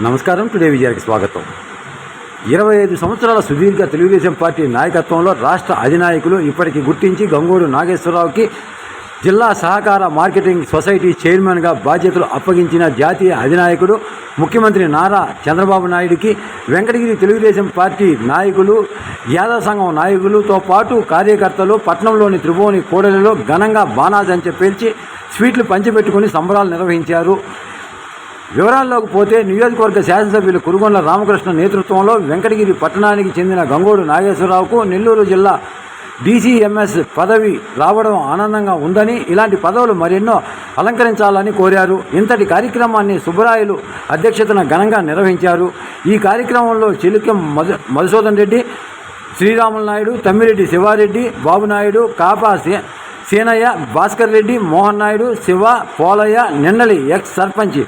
నమస్కారం. టుడే విజయానికి స్వాగతం. ఇరవై ఐదు సంవత్సరాల సుదీర్ఘ తెలుగుదేశం పార్టీ నాయకత్వంలో రాష్ట్ర అధినాయకులు ఇప్పటికి గుర్తించి గంగూడు నాగేశ్వరరావుకి జిల్లా సహకార మార్కెటింగ్ సొసైటీ చైర్మన్గా బాధ్యతలు అప్పగించిన జాతీయ అధినాయకుడు ముఖ్యమంత్రి నారా చంద్రబాబు నాయుడికి వెంకటగిరి తెలుగుదేశం పార్టీ నాయకులు యాదవ సంఘం నాయకులతో పాటు కార్యకర్తలు పట్నంలోని త్రిభువని కోడలిలో ఘనంగా బాణాజంచె పేల్చి స్వీట్లు పంచిపెట్టుకుని సంబరాలు నిర్వహించారు. వివరాల్లోకి పోతే నియోజకవర్గ శాసనసభ్యులు కురుగొండ్ల రామకృష్ణ నేతృత్వంలో వెంకటగిరి పట్టణానికి చెందిన గంగోడు నాగేశ్వరరావుకు నెల్లూరు జిల్లా డీసీఎంఎస్ పదవి రావడం ఆనందంగా ఉందని ఇలాంటి పదవులు మరెన్నో అలంకరించాలని కోరారు. ఇంతటి కార్యక్రమాన్ని సుబ్బరాయలు అధ్యక్షతన ఘనంగా నిర్వహించారు. ఈ కార్యక్రమంలో చిలుక్యం మధు మధుసూదన్ రెడ్డి శ్రీరాములు నాయుడు తమ్మిరెడ్డి శివారెడ్డి బాబునాయుడు కాపా సీ- సీనయ్య భాస్కర్ రెడ్డి మోహన్ నాయుడు శివ పోలయ్య నిన్నలి ఎక్స్ సర్పంచ్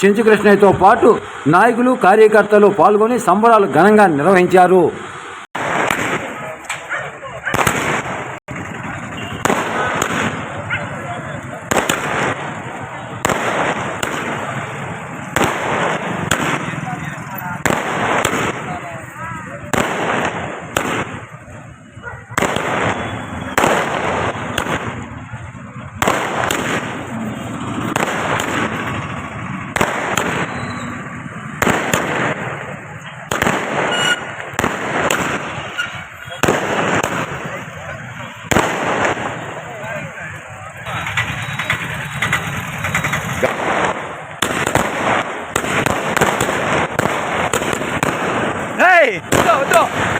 చెంచుకృష్ణయ్యతో పాటు నాయకులు కార్యకర్తలు పాల్గొని సంబరాలు ఘనంగా నిర్వహించారు. చంద్రబాబు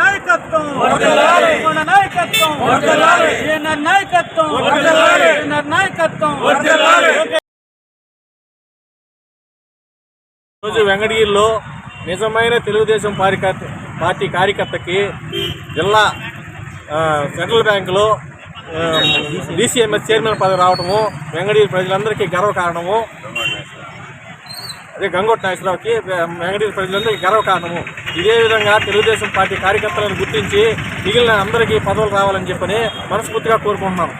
నాయకత్వం. నాయకత్వం. నాయకత్వం. నాయకత్వం. రోజు వెంకటగిరిలో నిజమైన తెలుగుదేశం పారికర్త పార్టీ కార్యకర్తకి జిల్లా సెంట్రల్ బ్యాంకులో డిసిఎంఎస్ చైర్మన్ పదవి రావడము వెంకటగిరి ప్రజలందరికీ గర్వకారణము. అదే గంగోట్ నాగేశ్వరరావుకి వెంకటగిరి ప్రజలందరికీ గర్వకారణము ఇదే విధంగా తెలుగుదేశం పార్టీ కార్యకర్తలను గుర్తించి మిగిలిన అందరికీ పదవులు రావాలని చెప్పని మనస్ఫూర్తిగా కోరుకుంటున్నాను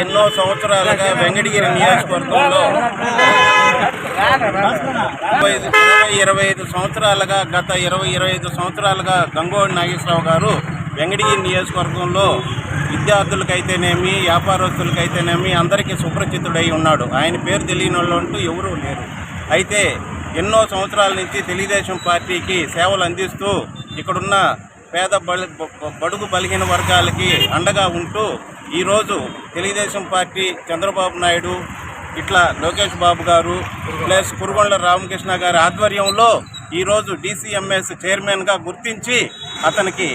ఎన్నో సంవత్సరాలుగా వెంకటగిరి నియోజకవర్గంలో ఇరవై ఐదు- ఇరవై ఐదు సంవత్సరాలుగా గత ఇరవై ఇరవై ఐదు సంవత్సరాలుగా గంగోడి నాగేశ్వరరావు గారు వెంకటగిరి నియోజకవర్గంలో విద్యార్థులకైతేనేమి వ్యాపారస్తులకైతేనేమి అందరికీ సుప్రచితుడై ఉన్నాడు. ఆయన పేరు తెలియని వాళ్ళు అంటూ ఎవరూ లేరు. అయితే ఎన్నో సంవత్సరాల నుంచి తెలుగుదేశం పార్టీకి సేవలు అందిస్తూ ఇక్కడున్న పేద బడుగు బలహీన వర్గాలకి అండగా ఉంటూ ఈరోజు తెలుగుదేశం పార్టీ చంద్రబాబు నాయుడు ఇట్లా లోకేష్ బాబు గారు ప్లస్ కురుగొండ రామకృష్ణ గారి ఆధ్వర్యంలో ఈరోజు డీసీఎంఎస్ చైర్మన్గా గుర్తించి అతనికి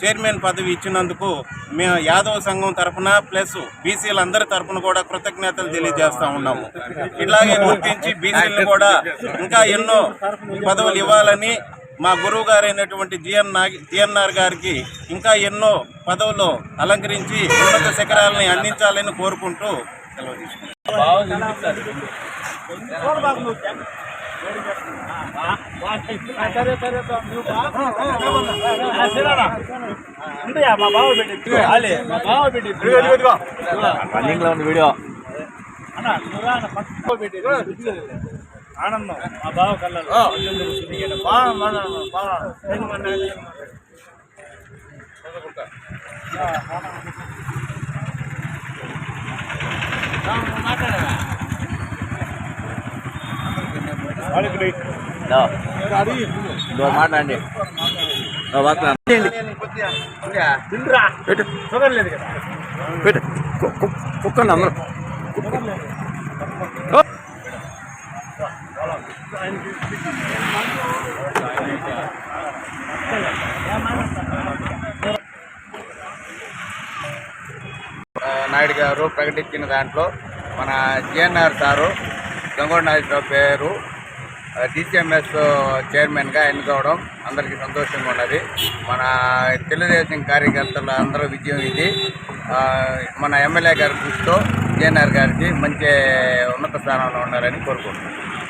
చైర్మన్ పదవి ఇచ్చినందుకు మేము యాదవ సంఘం తరఫున ప్లస్ బీసీలందరి తరఫున కూడా కృతజ్ఞతలు తెలియజేస్తా ఉన్నాము. ఇలాగే గుర్తించి బీసీలను కూడా ఇంకా ఎన్నో పదవులు ఇవ్వాలని మా గురువు గారైనటువంటి జిఎన్ నాగి జిఎన్ఆర్ గారికి ఇంకా ఎన్నో పదవులు అలంకరించి ఉన్నత శిఖరాలని అందించాలని కోరుకుంటూ సెలవు తీసుకుంటాం మా బావ పెట్టి మా బావ పెట్టి రన్నింగ్లో ఉంది వీడియో అన్న నువ్వు రా అన్న, పక్కకు పెట్టి ఆనందం మా బావ కళ్ళలో బాగా మన బాగా మాట్లాడండి పెట్టు షుగర్ పెట్టు కుక్కండి అందరూ నాయుడు గారు ప్రకటించిన దాంట్లో మన జిఎన్ఆర్ సారు గంగోడ నాయుడు పేరు డిసిఎంఎస్ చైర్మన్గా ఎన్నుకోవడం అందరికీ సంతోషంగా ఉన్నది. మన తెలుగుదేశం కార్యకర్తల అందరూ విజయం ఇది. మన ఎమ్మెల్యే గారి కృషితో విజయనగర్ గారికి మంచి ఉన్నత స్థానంలో ఉన్నారని కోరుకుంటున్నాను